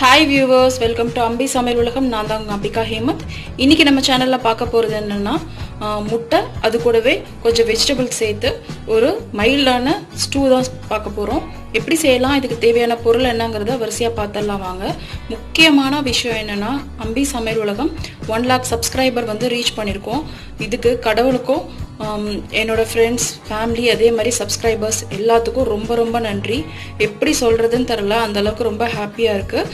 Hi viewers welcome to Ambi Samayal Ulagam நான் தான் உங்கள் அம்பிகா ஹேமந்த். இன்னைக்கு நம்ம சேனலில் பார்க்க போகிறது என்னென்னா முட்டை அது கூடவே கொஞ்சம் வெஜிடபிள்ஸ் சேர்த்து ஒரு மைல்டான ஸ்டூ தான் பார்க்க போகிறோம் எப்படி செய்யலாம்? இதுக்கு தேவையான பொருள் என்னங்கிறத வரிசையாக பார்த்துடலாம் வாங்க. முக்கியமான விஷயம் என்னென்னா அம்பி சமையல் உலகம் ஒன் லேக் சப்ஸ்கிரைபர் வந்து ரீச் பண்ணியிருக்கோம் இதுக்கு கடவுளுக்கும் என்னோடய என்னோட ஃப்ரெண்ட்ஸ் ஃபேமிலி அதே மாதிரி சப்ஸ்கிரைபர்ஸ் எல்லாத்துக்கும் ரொம்ப ரொம்ப நன்றி. எப்படி சொல்கிறதுன்னு தெரில அந்த அளவுக்கு ரொம்ப ஹாப்பியாக இருக்குது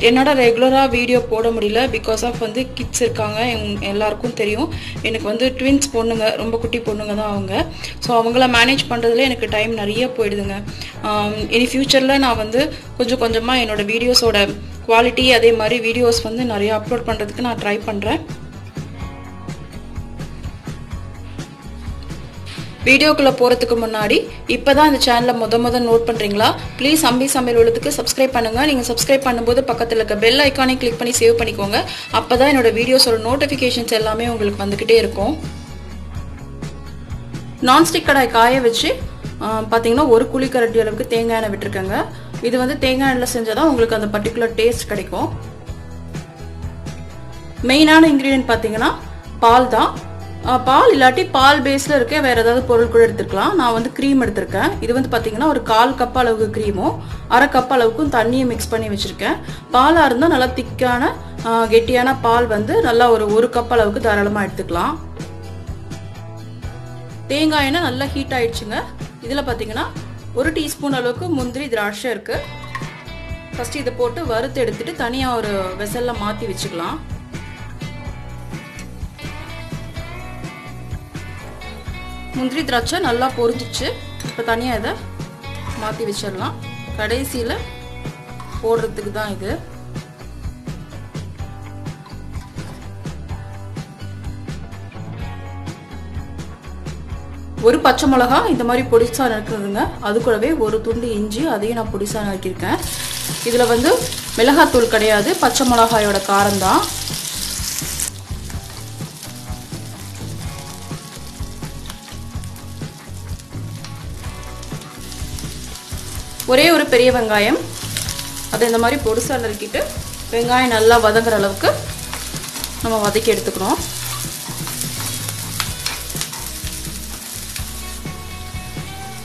என்னோட ரெகுலராக வீடியோ போட முடியல பிகாஸ் ஆஃப் வந்து கிட்ஸ் இருக்காங்க எங்- எல்லாருக்கும் தெரியும். எனக்கு வந்து ட்வின்ஸ் பொண்ணுங்க ரொம்ப குட்டி பொண்ணுங்க தான் அவங்க. ஸோ அவங்கள மேனேஜ் பண்ணுறதுல எனக்கு டைம் நிறைய போயிடுதுங்க. இனி ஃப்யூச்சரில் நான் வந்து கொஞ்சம் கொஞ்சமாக என்னோட வீடியோஸோட குவாலிட்டி அதே மாதிரி வீடியோஸ் வந்து நிறைய அப்லோட் பண்ணுறதுக்கு நான் ட்ரை பண்ணுறேன் வீடியோக்குள்ளே போகிறதுக்கு முன்னாடி இப்போ தான் இந்த சேனலை முத முத நோட் பண்ணுறீங்களா ப்ளீஸ் அம்பி சமையல் உள்ளதுக்கு சப்ஸ்கிரைப் பண்ணுங்கள் நீங்கள் சப்ஸ்கிரைப் பண்ணும்போது பக்கத்தில் இருக்க பெல் ஐக்கானை கிளிக் பண்ணி சேவ் பண்ணிக்கோங்க. அப்போ தான் என்னோட வீடியோஸோட நோட்டிஃபிகேஷன்ஸ் எல்லாமே உங்களுக்கு வந்துக்கிட்டே இருக்கும். நான்ஸ்டிக் கடாய் காய வச்சு பார்த்தீங்கன்னா ஒரு கரட்டி அளவுக்கு தேங்காய் எண்ணெய் விட்டுருக்கேங்க. இது வந்து தேங்காய் எண்ணெயில் செஞ்சால் தான் உங்களுக்கு அந்த பர்டிகுலர் டேஸ்ட் கிடைக்கும். மெயினான இன்க்ரீடியன்ட் பார்த்தீங்கன்னா பால் தான். பால் இல்லாட்டி பால் பேஸில் இருக்க வேற ஏதாவது பொருள் கூட எடுத்துக்கலாம். நான் வந்து க்ரீம் எடுத்திருக்கேன். இது வந்து பார்த்தீங்கன்னா ஒரு கால் கப் அளவுக்கு க்ரீமும் அரை கப் அளவுக்கும் தண்ணியும் மிக்ஸ் பண்ணி வச்சிருக்கேன். பாலாக இருந்தால் நல்லா திக்கான கெட்டியான பால் வந்து நல்லா ஒரு ஒரு கப் அளவுக்கு தாராளமாக எடுத்துக்கலாம். தேங்காய் எண்ணெய் நல்லா ஹீட் ஆயிடுச்சுங்க. இதில் பார்த்தீங்கன்னா ஒரு டீஸ்பூன் அளவுக்கு முந்திரி திராட்சை இருக்கு. ஃபர்ஸ்ட் இதை போட்டு வறுத்து எடுத்துட்டு தனியாக ஒரு வெசல்ல மாற்றி வச்சுக்கலாம். முந்திரி திராட்சை நல்லா பொரிஞ்சிச்சு. இப்போ தனியாக இதை மாற்றி வச்சிடலாம். கடைசியில் போடுறதுக்கு தான் இது. ஒரு பச்சை மிளகா இந்த மாதிரி பொடிசா நறுக்கிறதுங்க. அது கூடவே ஒரு துண்டு இஞ்சி அதையும் நான் பொடிசா நறுக்கியிருக்கேன். இதில் வந்து மிளகாத்தூள் கிடையாது. பச்சை மிளகாயோட காரம் தான் ஒரே ஒரு பெரிய வெங்காயம். அதை இந்த மாதிரி பொடுசாக நறுக்கிட்டு வெங்காயம் நல்லா வதங்குற அளவுக்கு நம்ம வதக்கி எடுத்துக்கிறோம்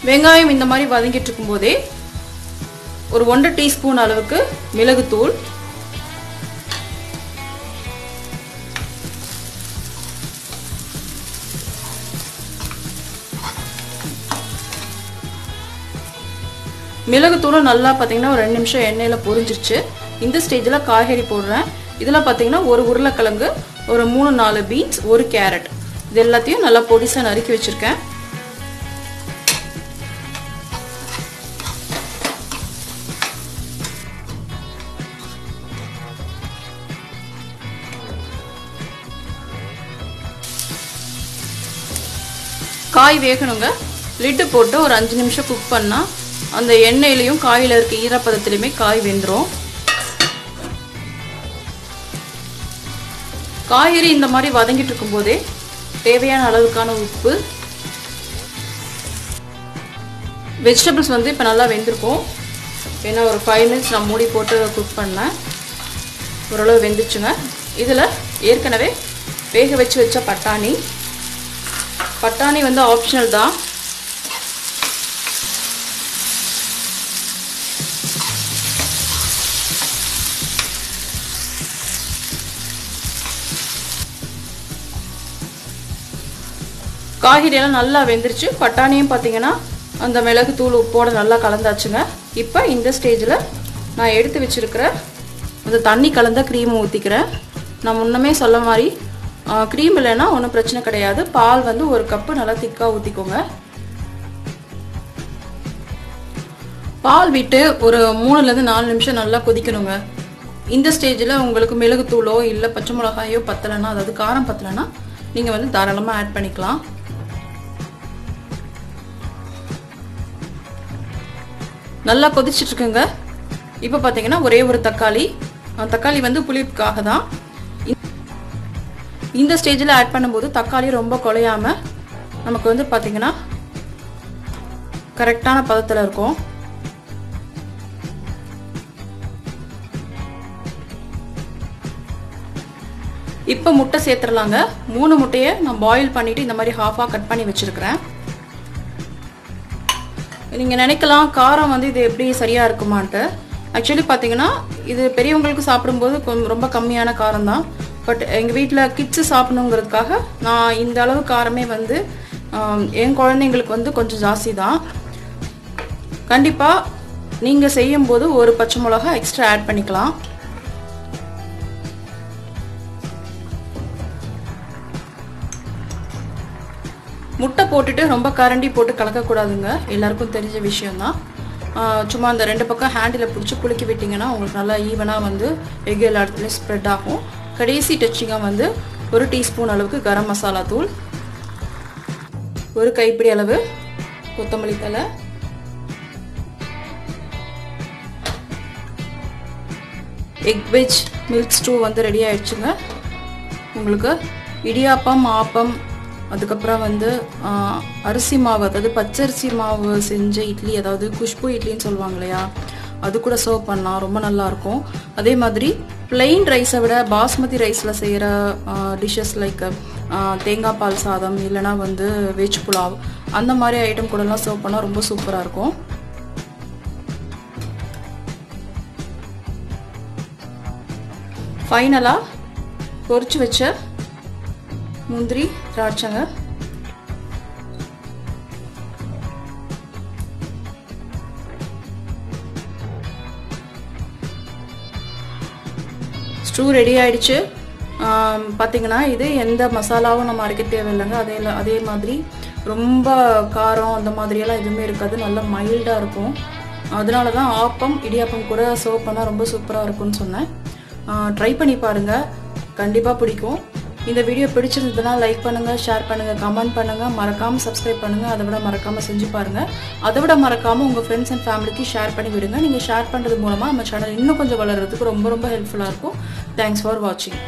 வெங்காயம் இந்த மாதிரி வதங்கிட்டு இருக்கும்போதே ஒரு ஒன்றரை டீஸ்பூன் அளவுக்கு மிளகுத்தூள் மிளகுத்தூளும் நல்லா பார்த்தீங்கன்னா ஒரு ரெண்டு நிமிஷம் எண்ணெயில் பொரிஞ்சிருச்சு. இந்த ஸ்டேஜில் காய்கறி போடுறேன். இதில் பார்த்தீங்கன்னா ஒரு உருளைக்கிழங்கு ஒரு மூணு நாலு பீன்ஸ் ஒரு கேரட் இது எல்லாத்தையும் நல்லா பொடிசாக நறுக்கி வச்சுருக்கேன். காய் வேகணுங்க. லிட்டு போட்டு ஒரு அஞ்சு நிமிஷம் குக் பண்ணால் அந்த எண்ணெயிலையும் காயில் இருக்க ஈரப்பதத்துலையுமே காய் வெந்துடும் காய்கறி இந்த மாதிரி வதங்கிட்டு இருக்கும்போதே தேவையான அளவுக்கான உப்பு வெஜிடபிள்ஸ் வந்து இப்போ நல்லா வெந்திருக்கும். ஏன்னா ஒரு ஃபைவ் மினிட்ஸ் நான் மூடி போட்டு குக் பண்ணேன். ஓரளவு வெந்துச்சுங்க. இதில் ஏற்கனவே வேக வச்சு வச்ச பட்டாணி. பட்டாணி வந்து ஆப்ஷனல் தான். காய்கறியெல்லாம் நல்லா வெந்துருச்சு. பட்டாணியும் பார்த்தீங்கன்னா அந்த மிளகு தூள் உப்போட நல்லா கலந்தாச்சுங்க. இப்போ இந்த ஸ்டேஜில் நான் எடுத்து வச்சுருக்கிற அந்த தண்ணி கலந்த க்ரீம் ஊற்றிக்கிறேன் நான் முன்னமே சொல்ல மாதிரி க்ரீம் இல்லைன்னா ஒன்றும் பிரச்சனை கிடையாது. பால் வந்து ஒரு கப்பு நல்லா திக்காக ஊற்றிக்கோங்க பால் விட்டு ஒரு மூணுலேருந்து நாலு நிமிஷம் நல்லா கொதிக்கணுங்க. இந்த ஸ்டேஜில் உங்களுக்கு மிளகுத்தூளோ இல்லை பச்சை மிளகாயோ பத்தலைன்னா அதாவது காரம் பத்தலைன்னா நீங்கள் வந்து தாராளமாக ஆட் பண்ணிக்கலாம். நல்லா கொதிச்சுட்டு இருக்குங்க இப்போ பார்த்தீங்கன்னா ஒரே ஒரு தக்காளி. தக்காளி வந்து புளிப்புக்காக தான் இந்த ஸ்டேஜில் ஆட் பண்ணும்போது தக்காளி ரொம்ப குலையாமல் நமக்கு வந்து பார்த்தீங்கன்னா கரெக்டான பதத்தில் இருக்கும். இப்போ முட்டை சேர்த்துடலாங்க. மூணு முட்டையை நான் பாயில் பண்ணிவிட்டு இந்த மாதிரி ஹாஃபாக கட் பண்ணி வச்சுருக்கிறேன். நீங்கள் நினைக்கலாம் காரம் வந்து இது எப்படி சரியாக இருக்குமான்ட்டு. ஆக்சுவலி பார்த்தீங்கன்னா இது பெரியவங்களுக்கு சாப்பிடும்போது ரொம்ப கம்மியான காரம் தான். பட் எங்கள் வீட்டில் கிட்ஸு சாப்பிடணுங்கிறதுக்காக நான் இந்த அளவு காரமே வந்து என் குழந்தைங்களுக்கு வந்து கொஞ்சம் ஜாஸ்தி தான். கண்டிப்பாக நீங்கள் செய்யும்போது ஒரு பச்சை மிளகா எக்ஸ்ட்ரா ஆட் பண்ணிக்கலாம். முட்டை போட்டுட்டு ரொம்ப கரண்டி போட்டு கலக்கக்கூடாதுங்க. எல்லாருக்கும் தெரிஞ்ச விஷயம்தான். சும்மா அந்த ரெண்டு பக்கம் ஹேண்டில் பிடிச்சி குலுக்கி விட்டிங்கன்னா உங்களுக்கு நல்லா ஈவனாக வந்து எக் எல்லா இடத்துலையும் ஸ்ப்ரெட் ஆகும். கடைசி டச்சிங்காக வந்து ஒரு டீஸ்பூன் அளவுக்கு கரம் மசாலா தூள் ஒரு கைப்பிடி அளவு கொத்தமல்லி தலை எக் வெஜ் மில்க் ஸ்டூ வந்து ரெடி ஆயிடுச்சுங்க. உங்களுக்கு இடியாப்பம் ஆப்பம் அதுக்கப்புறம் வந்து அரிசி மாவு அதாவது பச்சரிசி மாவு செஞ்ச இட்லி அதாவது குஷ்பு இட்லின்னு சொல்லுவாங்க இல்லையா? அது கூட சர்வ் பண்ணலாம். ரொம்ப நல்லாயிருக்கும். அதே மாதிரி பிளெயின் ரைஸை விட பாஸ்மதி ரைஸில் செய்கிற டிஷ்ஷஸ் லைக் தேங்காய் பால் சாதம் இல்லைனா வந்து வெஜ் புலாவ் அந்த மாதிரி ஐட்டம் கூடலாம் சர்வ் பண்ணால் ரொம்ப சூப்பராக இருக்கும். ஃபைனலாக பொறிச்சு வச்ச முந்திரி திராட்சைங்க. ஸ்டூ ரெடி ஆயிடுச்சு. பார்த்தீங்கன்னா இது எந்த மசாலாவும் நம்ம அரைக்க தேவையில்லைங்க. அதே அதே மாதிரி ரொம்ப காரம் அந்த மாதிரியெல்லாம் எதுவுமே இருக்காது. நல்லா மைல்டாக இருக்கும். அதனால தான் ஆப்பம் இடியாப்பம் கூட சர்வ் பண்ணால் ரொம்ப சூப்பராக இருக்கும்னு சொன்னேன். ட்ரை பண்ணி பாருங்கள் கண்டிப்பாக பிடிக்கும். இந்த வீடியோ பிடிச்சிருந்ததுன்னா லைக் பண்ணுங்கள் ஷேர் பண்ணுங்கள் கமெண்ட் பண்ணுங்கள் மறக்காமல் சப்ஸ்கிரைப் பண்ணுங்கள் அதை விட மறக்காமல் செஞ்சு பாருங்கள் அதை விட மறக்காமல் உங்கள் ஃப்ரெண்ட்ஸ் அண்ட் ஃபேமிலிக்கு ஷேர் பண்ணி விடுங்க. நீங்கள் ஷேர் பண்ணுறது மூலமாக நம்ம சேனல் இன்னும் கொஞ்சம் வளர்கிறதுக்கு ரொம்ப ரொம்ப ஹெல்ப்ஃபுல்லாக இருக்கும். தேங்க்ஸ் ஃபார் வாட்சிங்